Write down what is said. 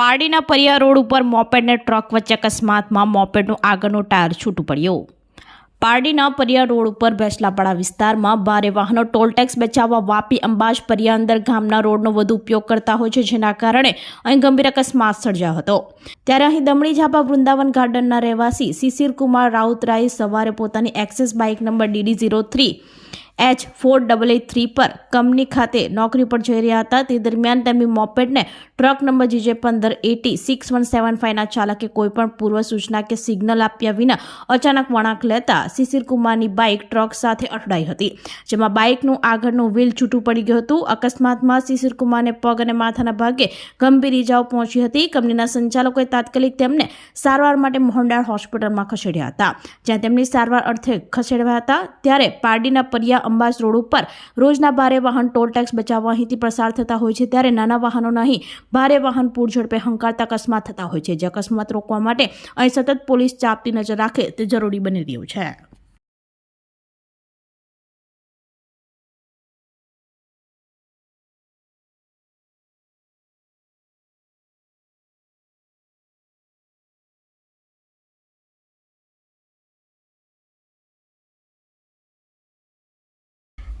પારડીના Pariya road ઉપર મોપેડને truck વચ્ચે અકસ્માતમાં મોપેડનું આગળનો ટાયર છૂટું પડ્યો. પારડીના પરિયા રોડ ઉપર ભેસલાપાડા વિસ્તારમાં ભારે વાહનો ટોલટેક્સ બચાવવા વાપી અંબાજ પરિયા અંદર ગામના રોડનો વધુ ઉપયોગ કરતા હોય છે, જેના કારણે અહીં ગંભીર અકસ્માત સર્જાયો હતો. ત્યારે અહીં દમણી ઝાપા વૃંદાવન ગાર્ડનના રહેવાસી શિશિર કુમાર રાઉતરાય સવારે પોતાની Access bike number DD zero three H four double eight three પર કંપની ખાતે નોકરી પર જઈ રહ્યા હતા. તે દરમિયાન તેમની મોપેડને ટ્રક નંબર જીજે પંદર એટી સિક્સ વન સેવન ફાઇવના ચાલકે કોઈપણ પૂર્વ સૂચના કે સિગ્નલ આપ્યા વિના અચાનક વળાંક લેતા શિશિર કુમારની બાઇક ટ્રક સાથે અથડાઈ હતી, જેમાં બાઇકનું આગળનું વ્હીલ છૂટું પડી ગયું હતું. અકસ્માતમાં શિશિર કુમારને પગ અને માથાના ભાગે ગંભીર ઇજાઓ પહોંચી હતી. કંપનીના સંચાલકોએ તાત્કાલિક તેમને સારવાર માટે મોહનડાળ હોસ્પિટલમાં ખસેડ્યા હતા, જ્યાં તેમની સારવાર અર્થે ખસેડ્યા હતા. ત્યારે પારડીના પરિયા અંબાસ રોડ ઉપર. રોજના ભારે વાહન ટોલ ટેક્સ બચાવવા અહીંથી પ્રસાર થતા હોય છે ત્યારે નાના વાહનોના અહીં ભારે વાહન પૂર ઝડપે હંકારતા અકસ્માત થતા હોય છે. જે અકસ્માત રોકવા માટે અહીં સતત પોલીસ ચાપતી નજર રાખે તે જરૂરી બની રહ્યું છે.